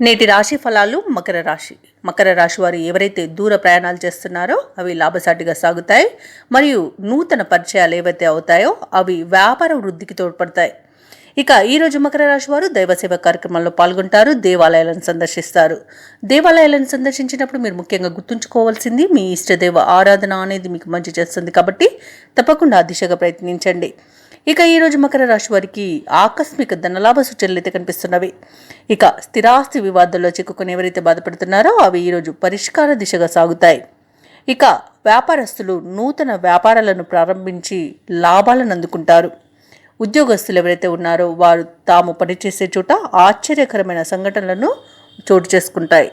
నేటి రాశి ఫలాలు మకర రాశి. మకర రాశి వారు ఎవరైతే దూర ప్రయాణాలు చేస్తున్నారో అవి లాభసాటిగా సాగుతాయి. మరియు నూతన పరిచయాలు ఏవైతే అవుతాయో అవి వ్యాపార వృద్ధికి తోడ్పడతాయి. ఇక ఈరోజు మకర రాశి వారు దైవసేవ కార్యక్రమంలో పాల్గొంటారు. దేవాలయాలను సందర్శిస్తారు. దేవాలయాలను సందర్శించినప్పుడు మీరు ముఖ్యంగా గుర్తుంచుకోవాల్సింది మీ ఇష్టదేవ ఆరాధన అనేది మీకు మంచి చేస్తుంది కాబట్టి తప్పకుండా ఆ దిశగా ప్రయత్నించండి. ఇక ఈరోజు మకర రాశి వారికి ఆకస్మిక ధనలాభ సూచనలు అయితే కనిపిస్తున్నవి. ఇక స్థిరాస్తి వివాదాల్లో చిక్కుకుని ఎవరైతే బాధపడుతున్నారో అవి ఈరోజు పరిష్కార దిశగా సాగుతాయి. ఇక వ్యాపారస్తులు నూతన వ్యాపారాలను ప్రారంభించి లాభాలను అందుకుంటారు. ఉద్యోగస్తులు ఎవరైతే ఉన్నారో వారు తాము పనిచేసే చోట ఆశ్చర్యకరమైన సంఘటనలను చోటు చేసుకుంటాయి.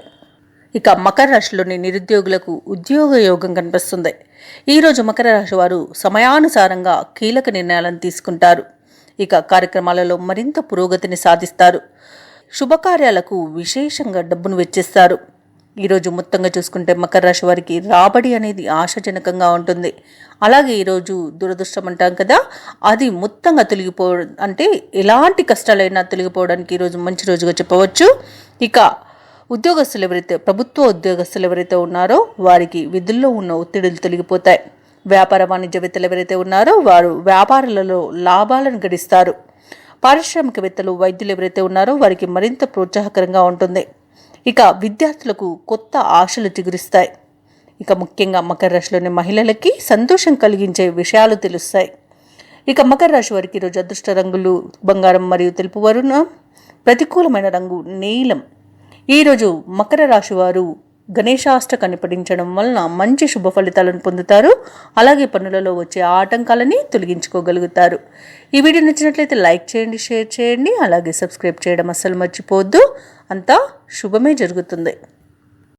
ఇక మకర రాశిలోని నిరుద్యోగులకు ఉద్యోగ యోగం కనిపిస్తుంది. ఈరోజు మకర రాశి వారు సమయానుసారంగా కీలక నిర్ణయాలను తీసుకుంటారు. ఇక కార్యక్రమాలలో మరింత పురోగతిని సాధిస్తారు. శుభకార్యాలకు విశేషంగా డబ్బును వెచ్చిస్తారు. ఈరోజు మొత్తంగా చూసుకుంటే మకర రాశి వారికి రాబడి అనేది ఆశాజనకంగా ఉంటుంది. అలాగే ఈరోజు దురదృష్టం అంటాం కదా అది మొత్తంగా తొలగిపోవడం అంటే ఎలాంటి కష్టాలైనా తొలగిపోవడానికి ఈరోజు మంచి రోజుగా చెప్పవచ్చు. ఇక ఉద్యోగస్తులు ఎవరైతే ప్రభుత్వ ఉద్యోగస్తులు ఎవరైతే ఉన్నారో వారికి విధుల్లో ఉన్న ఒత్తిడులు తొలగిపోతాయి. వ్యాపార వాణిజ్యవేత్తలు ఎవరైతే ఉన్నారో వారు వ్యాపారాలలో లాభాలను గడిస్తారు. పారిశ్రామికవేత్తలు వైద్యులు ఎవరైతే ఉన్నారో వారికి మరింత ప్రోత్సాహకరంగా ఉంటుంది. ఇక విద్యార్థులకు కొత్త ఆశలు చిగురిస్తాయి. ఇక ముఖ్యంగా మకర రాశిలోని మహిళలకి సంతోషం కలిగించే విషయాలు తెలుస్తాయి. ఇక మకర రాశి వారికి ఈరోజు అదృష్ట రంగులు బంగారం మరియు తెలుపు వరుణ ప్రతికూలమైన రంగు నీలం ఈరోజు మకర రాశి వారు గణేశాష్టకాన్ని పఠించడం వలన మంచి శుభ ఫలితాలను పొందుతారు. అలాగే పనులలో వచ్చే ఆటంకాలని తొలగించుకోగలుగుతారు. ఈ వీడియో నచ్చినట్లయితే లైక్ చేయండి షేర్ చేయండి. అలాగే సబ్స్క్రైబ్ చేయడం అస్సలు మర్చిపోవద్దు. అంతా శుభమే జరుగుతుంది.